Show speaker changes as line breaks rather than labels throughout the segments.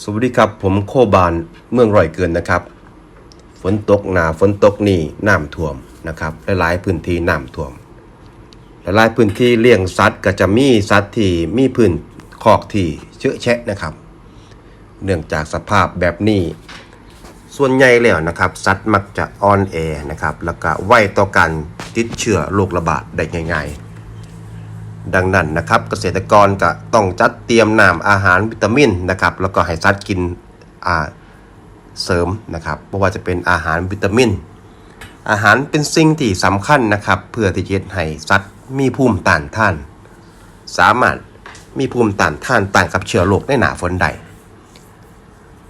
สวัสดีครับ ผมโคบานเมืองร่อยเกินนะครับ ฝนตกหนาฝนตกนี่น้ำท่วมนะครับหลายพื้นที่น้ำท่วมหลายพื้นที่เลี้ยงสัตว์ก็จะมีสัตว์ที่มีพื้นคอกที่เชื้อแชะนะครับ เนื่องจากสภาพแบบนี้ ส่วนใหญ่แล้วนะครับ สัตว์มักจะอ่อนแอนะครับ แล้วก็ไวต่อการติดเชื้อโรคระบาดได้ง่าย ๆ ดังนั้นนะครับเกษตรกรก็ต้องจัดเตรียมน้ำอาหารวิตามินนะครับแล้วก็ให้สัตว์กินเสริมนะครับเพราะว่าจะเป็นอาหารวิตามิน อาหารเป็นสิ่งที่สำคัญนะครับ เพื่อที่จะให้สัตว์มีภูมิต้านทาน สามารถมีภูมิต้านทานต่างกับเชื้อโรคในหนาฝนได้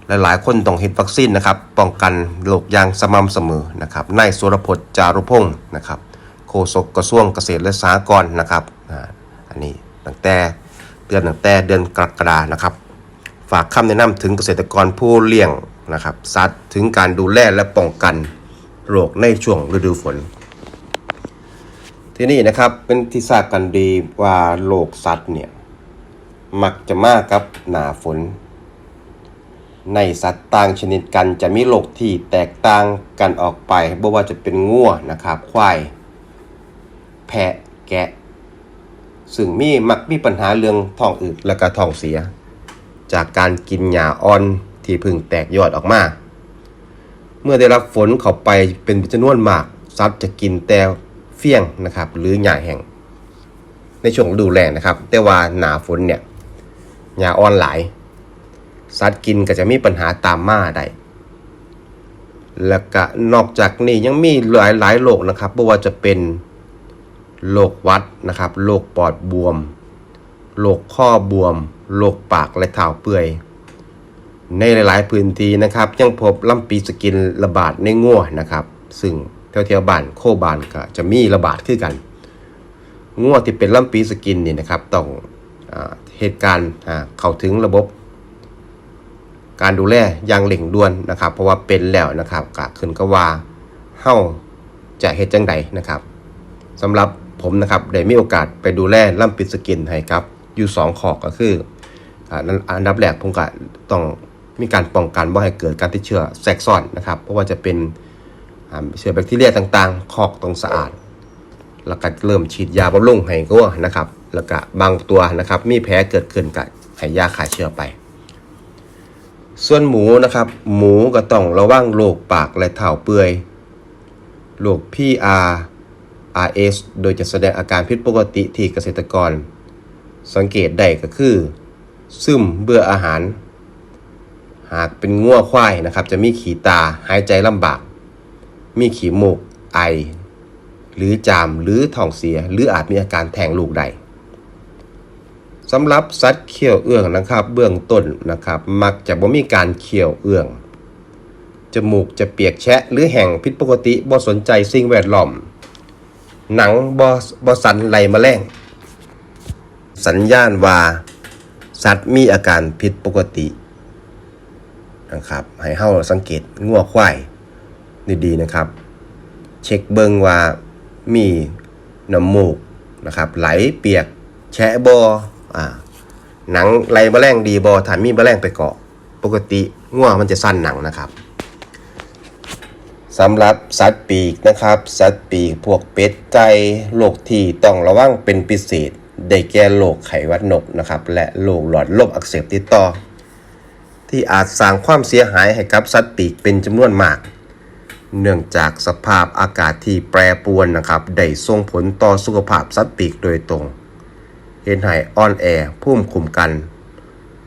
หลายๆ คนต้องเห็นวัคซีนนะครับ ป้องกันโรคอย่างสม่ำเสมอนะครับนายสุรพจน์จารุพงศ์นะครับ โฆษกกระทรวงเกษตรและสหกรณ์นะครับ ตั้งแต่เดือนตั้งแต่เดือนกรกฎานะครับ ฝากคำแนะนำถึงเกษตรกรผู้เลี้ยงนะครับสัตว์ถึงการดูแลและป้องกันโรคในช่วงฤดูฝน ที่นี่นะครับเป็นที่ทราบกันดีว่าโรคสัตว์เนี่ยมักจะมากับหนาฝน ในสัตว์ต่างชนิดกันจะมีโรคที่แตกต่างกันออกไปบ่ว่าจะเป็นงัวนะครับควาย แพะแกะ ซึ่งมีมักมีปัญหาเรื่องท้องอืดและก็ท้องเสีย จากการกินหญ้าอ่อนที่พึ่งแตกยอดออกมา เมื่อได้รับฝนเข้าไปเป็นจำนวนมากสัตว์จะกินแต่เฟี้ยงนะครับ หรือหญ้าแห้งในช่วงฤดูแล้งนะครับ แต่ว่าหนาฝนเนี่ยหญ้าอ่อนหลายสัตว์กินก็จะมีปัญหาตามมาได้ แล้วก็นอกจากนี้ยังมีหลายหลายโรคนะครับไม่ว่าจะเป็น โรควัดนะครับโรคปอดบวมโรคข้อบวมโรคปากและเท้าเปื่อย ในหลาย ๆ พื้นที่นะครับ ยังพบลำปีสกินระบาดในงัวนะครับ ซึ่งแถวๆบ้านโคบานก็จะมีระบาดขึ้นกันงัวที่เป็นลำปีสกินนี่นะครับต้องอเหตุการณ์เข้าถึงระบบ การดูแลอย่างเร่งด่วนนะครับ เพราะว่าเป็นแล้วนะครับกะขึ้นก็ว่าเฮ้าจะเฮ็ดจังใดนะครับสำหรับ ผมนะครับได้มีโอกาสไปดูแลล่ำปิดสกินให้ครับ อยู่สองขอกก็คืออ่านั้นดับแรกผมก็ต้องมีการป้องกันว่าให้เกิดการติดเชื้อแทรกซ้อนนะครับ เพราะว่าจะเป็นเชื้อแบคทีเรียต่างๆคอกต้องสะอาด แล้วก็เริ่มฉีดยาบำรุงให้กัวนะครับ แล้วก็บางตัวนะครับ มีแผลเกิดขึ้นก็ให้ยาฆ่าเชื้อไป ส่วนหมูนะครับ หมูก็ต้องระวังโรคปากและเท้าเปื่อย โรค PR RS โดยจะแสดงอาการผิดปกติที่เกษตรกร สังเกตได้ก็คือ ซึมเบื่ออาหาร หากเป็นงัวควายนะครับ จะมีขีตาหายใจลำบาก มีขีมูกไอ หรือจามหรือท้องเสีย หรืออาจมีอาการแทงลูกได้สำหรับสัตว์เคี้ยวเอื้องนะครับ เบื้องต้นนะครับ มักจะบ่มีการเคี้ยวเอื้องจมูกจะเปียกแฉะหรือแห้งผิดปกติบ่สนใจสิ่งแวดล้อม หนังบ่บ่สันไหลมาแมลงสัญญาณว่า สัตว์มีอาการผิดปกตินะครับให้เฮาสังเกตงัวควายดีๆนะครับ เช็คเบิงว่ามีน้ำมูกนะครับ ไหลเปียกแฉะบอ่าหนังไหลแมลงดีบอถ้ามีแมลงไปเกาะ ปกติง่วงมันจะสั้นหนังนะครับ สำหรับสัตว์ปีกนะครับ สัตว์ปีกพวกเป็ดไก่โรคที่ต้องระวังเป็นพิเศษ ได้แก่โรคไขวัดนกนะครับ และโรคหลอดลมอักเสบติดต่อ ที่อาจสร้างความเสียหายให้กับสัตว์ปีกเป็นจำนวนมาก เนื่องจากสภาพอากาศที่แปรปรวนนะครับได้ส่งผลต่อสุขภาพสัตว์ปีกโดยตรงเห็นให้อ่อนแอพุ่มคุมกัน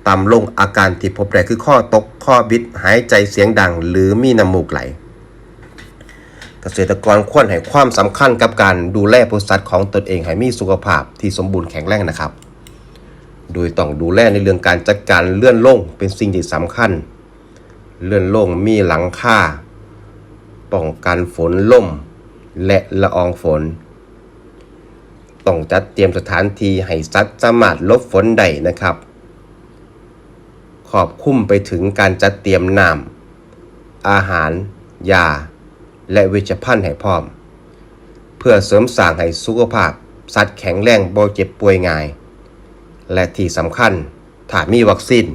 ต่ำลงอาการที่พบได้คือข้อตกข้อบิดหายใจเสียงดัง หรือมีน้ำมูกไหล เกษตรกรควรให้ความสำคัญกับการดูแลปศุสัตว์ของตนเองให้มีสุขภาพที่สมบูรณ์แข็งแรงนะครับ โดยต้องดูแลในเรื่องการจัดการเลื่อนลงเป็นสิ่งที่สำคัญ เลื่อนลงมีหลังคาป้องกันฝนล่ม และละอองฝน ต้องจัดเตรียมสถานที่ให้สัตว์สามารถลบฝนได้นะครับขอบคุ้มไปถึงการจัดเตรียมน้ำอาหารยา และเวชภัณฑ์ให้พร้อม เพื่อเสริมสร้างให้สุขภาพ สัตว์แข็งแรงบ่เจ็บป่วยง่าย และที่สำคัญถ้ามีวัคซีน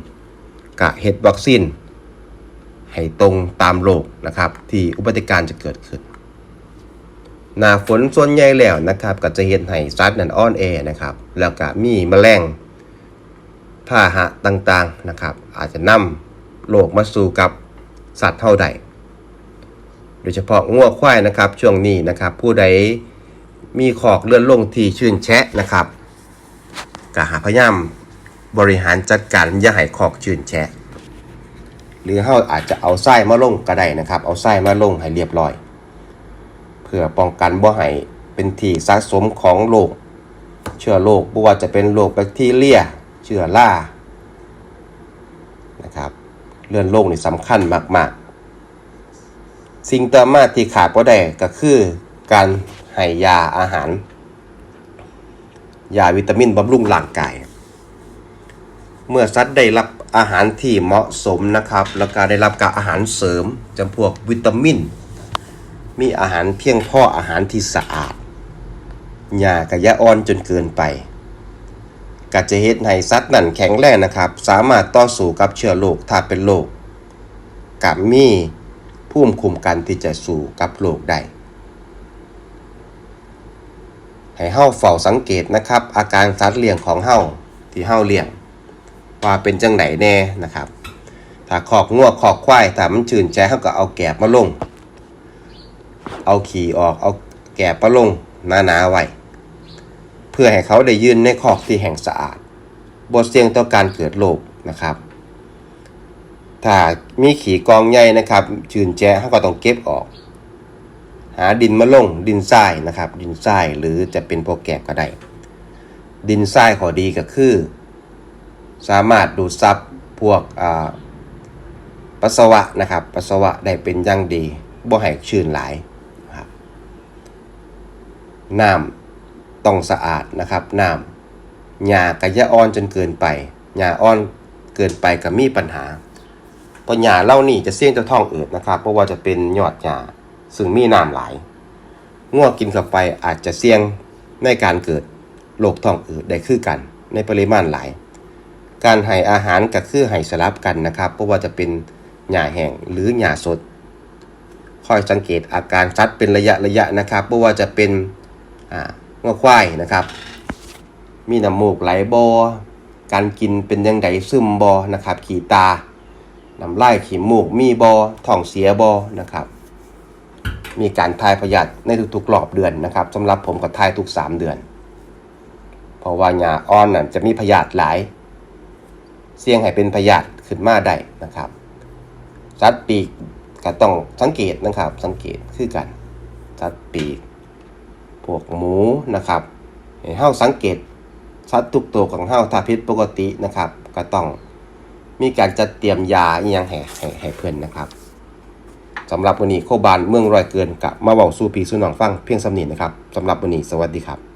กะเฮ็ดวัคซีนให้ตรงตามโรคนะครับ ที่อุบัติการจะเกิดขึ้น หน้าฝนส่วนใหญ่แล้วนะครับ ก็จะเห็นให้สัตว์นั่นอ่อนแอนะครับ แล้วก็มีแมลงพาหะต่างๆนะครับ อาจจะนำโรคมาสู่กับสัตว์เท่าใด โดยเฉพาะงัวควายนะครับ ช่วงนี้นะครับ ผู้ใดมีขอกเลื่อนลงที่ชื่นแชะนะครับก็หาพยายามบริหารจัดการอย่าให้ขอกชื่นแชะ หรือเฮาอาจจะเอาไส้มาลงก็ได้นะครับ เอาไส้มาลงให้เรียบร้อย เพื่อป้องกันบ่ให้เป็นที่สะสมของโรคเชื้อโรคบ่ว่าจะเป็นโรคแบคทีเรียเชื้อรานะครับ เลื่อนโรคนี่สำคัญมาก ๆ สิ่งต่อมาที่ขาดบ่ได้ก็คือการให้ยาอาหาร ยาวิตามินบำรุงร่างกาย เมื่อสัตว์ได้รับอาหารที่เหมาะสมนะครับ แล้วก็ได้รับการอาหารเสริมจำพวกวิตามิน มีอาหารเพียงพออาหารที่สะอาดยากระยะอ่อนจนเกินไปก็จะเฮ็ดให้สัตว์นั่นแข็งแรงนะครับ สามารถต่อสู้กับเชื้อโรคถ้าเป็นโรคกับมี ภูมิคุ้มกันที่จะสู้กับโรคได้ให้เฮาเฝ้าสังเกตนะครับ อาการสัตว์เลี้ยงของเฮาที่เฮาเลี้ยง ว่าเป็นจังไหนแน่นะครับ ถ้าขอกงัวขอกควายถ้ามันชื่นใจเฮาก็เอาแกบมาลง เอาขี่ออกเอาแกบมาลงหนาๆไว้เพื่อให้เขาได้ยืนในคอกที่แห่งสะอาดบทเสี่ยงต่อการเกิดโรคนะครับ ถ้ามีขี่กองใหญ่นะครับชื่นแจ้เขาก็ต้องเก็บออก หาดินมาลงดินทรายนะครับ ดินทรายหรือจะเป็นพวกแกบก็ได้ ดินทรายขอดีก็คือ สามารถดูดซับพวกปัสสาวะนะครับปัสสาวะได้เป็นอย่างดีบ่ให้ชื้นหลายนะครับน้ำต้องสะอาดนะครับน้ำหญ้ากะอยะอ่อนจนเกินไปหญ้าอ่อนเกินไปก็มีปัญหา ราะหญ้าเล่านี้จะเสี่ยงจะท้องอืดนะครับเพราะว่าจะเป็นยอดหญ้าซึ่งมีน้ำหลายง่วกินเข้าไปอาจจะเสี่ยงในการเกิดโรคท้องอืดได้คือกัน ในปริมาณหลาย การให้อาหารก็คือให้สลับกันนะครับเพราะว่าจะเป็นหญ้าแห้งหรือหญ้าสดคอยสังเกตอาการสัตว์เป็นระยะระยะนะครับเพราะว่าจะเป็นอ่างควายนะครับ มีน้ำมูกไหลบอการกินเป็นยังไงซึมบอนะครับ ขีตา น้ำลายขีมูกมีบอท้องเสียบอนะครับ มีการทายพยาธิในทุกๆรอบเดือนนะครับสำหรับผมก็ทายทุก 3 เดือน เพราะว่าหญ้าอ่อนนั่นจะมีพยาธิหลาย เสี่ยงให้เป็นพยาธิขึ้นมาได้นะครับสัตว์ปีกก็ต้องสังเกตนะครับ สังเกตคือกันสัตว์ปีกพวกหมูนะครับให้าสังเกตสัตว์ทุกตัวของเฮาถ้าผิดปกตินะครับ ก็ต้อง มีการจัดเตรียมยาอีหยังให้ให้ให้เพื่อนนะครับสำหรับวันนี้โคบานเมืองรอยเกินกับมาบอกสู้พีสู้น้องฟังเพียงสำนีนะครับสำหรับวันนี้สวัสดีครับ